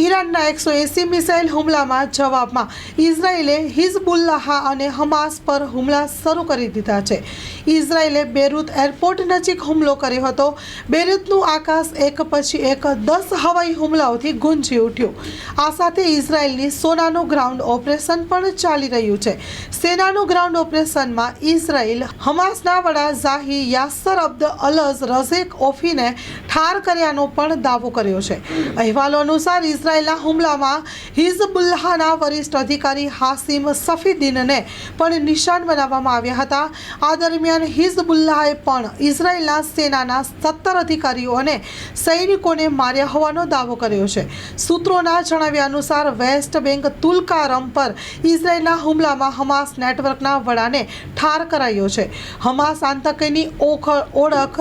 ઈરાનના એકસો એંસી મિસાઇલ હુમલામાં જવાબમાં ઇઝરાયેલે હિઝબુલ્લાહ અને હમાસ પર હુમલા શરૂ કરી દીધા છે. ઇઝરાયેલે બેરુત એરપોર્ટ નજીક હુમલો કર્યો હતો. બેરુતનું આકાશ એક પછી એક દસ હવાઈ હુમલાઓથી ગુંજી ઉઠ્યું. આ સાથે ઇઝરાયેલની સોનાનું ગ્રાઉન્ડ ઓપરેશન પણ ચાલી રહ્યું છે. સેનાનું ગ્રાઉન્ડ ઓપરેશનમાં ઇઝરાયેલ હમાસના વડા ઝાહી યાસર અબ્દ અલઝ રઝેક ઓફીને ઠાર કર્યાનો પણ દાવો કર્યો છે. અહેવાલો અનુસાર ઇઝરાયેલના હુમલામાં હિઝબુલ્લાહના વરિષ્ઠ અધિકારી હાસિમ સફીદીનને પણ નિશાન બનાવવામાં આવ્યા હતા. આ દરમિયાન હિઝબુલ્લાહે પણ ઇઝરાયેલના સેનાના સત્તર અધિકારીઓ અને સૈનિકોને માર્યા હોવાનો દાવો કર્યો છે. સૂત્રોના જણાવ્યા અનુસાર, વેસ્ટ બેંક તુલકારમ પર ઇઝરાયેલના હુમલામાં હમાસ નેટવર્કના વડાને ઠાર કરાયો છે. હમાસ આતંકીની ઓળખ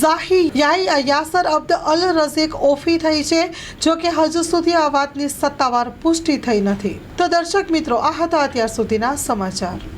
ઝાહી યાઈ યાસર અબ્દ અલ રઝેક ઓફી થઈ છે, જો કે હજુ સુધી આ વાતની સત્તાવાર પુષ્ટિ થઈ નથી. તો દર્શક મિત્રો, આ હતા અત્યાર સુધીના સમાચાર.